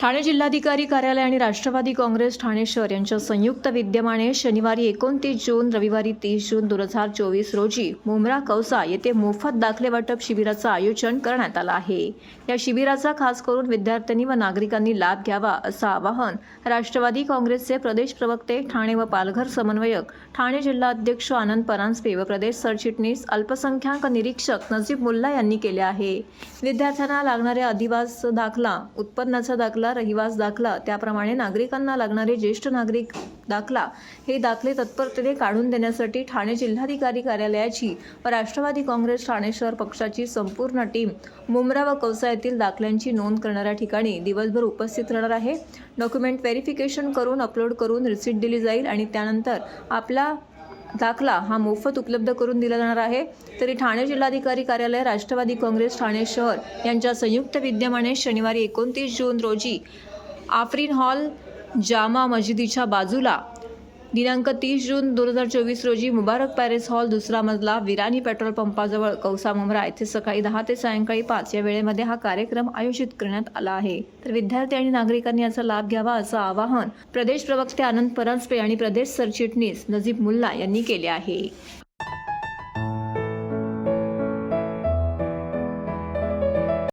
ठाणे जिल्हाधिकारी कार्यालय आणि राष्ट्रवादी काँग्रेस ठाणे शहर यांच्या संयुक्त विद्यमाने शनिवारी एकोणतीस जून रविवारी तीस जून दोन हजार चोवीस रोजी मुमरा कौसा येथे मोफत दाखले वाटप शिबिराचं आयोजन करण्यात आलं आहे. या शिबिराचा खास करून विद्यार्थ्यांनी व नागरिकांनी लाभ घ्यावा असं आवाहन राष्ट्रवादी काँग्रेसचे प्रदेश प्रवक्ते ठाणे व पालघर समन्वयक ठाणे जिल्हा अध्यक्ष आनंद परांजपे व प्रदेश सरचिटणीस अल्पसंख्याक निरीक्षक नजीब मुल्ला यांनी केले आहे. विद्यार्थ्यांना लागणाऱ्या अधिवास दाखला उत्पन्नाचा दाखला रहिवास दाखला त्याप्रमाणे नागरिकांना लागणारे ज्येष्ठ नागरिक दाखला हे दाखले तत्परतेने काढून देण्यासाठी ठाणे जिल्हाधिकारी कार्यालयाची व राष्ट्रवादी काँग्रेस ठाणे शहर पक्षाची संपूर्ण टीम मुंब्रा व कवसा येथील दाखल्यांची नोंद करणाऱ्या ठिकाणी दिवसभर उपस्थित राहणार आहे. डॉक्युमेंट व्हेरिफिकेशन करून अपलोड करून रिसीट दिली जाईल आणि त्यानंतर आपला दाखला हा मोफत उपलब्ध करून दिला जाणार आहे. तरी ठाणे जिल्हाधिकारी कार्यालय राष्ट्रवादी काँग्रेस ठाणे शहर यांच्या संयुक्त विद्यमाने शनिवारी एकोणतीस जून रोजी आफ्रिन हॉल जामा मशिदीच्या बाजूला दिनांक तीस जून दोन हजार चोवीस रोजी मुबारक पॅरेस हॉल दुसरा मजला विरानी पेट्रोल पंपाजवळ कौसा मुंब्रा येथे सकाळी दहा ते सायंकाळी पाच या वेळेमध्ये हा कार्यक्रम आयोजित करण्यात आला आहे. तर विद्यार्थी आणि नागरिकांनी याचा लाभ घ्यावा असं आवाहन प्रदेश प्रवक्ते आनंद परांजपे आणि प्रदेश सरचिटणीस नजीब मुल्ला यांनी केले आहे.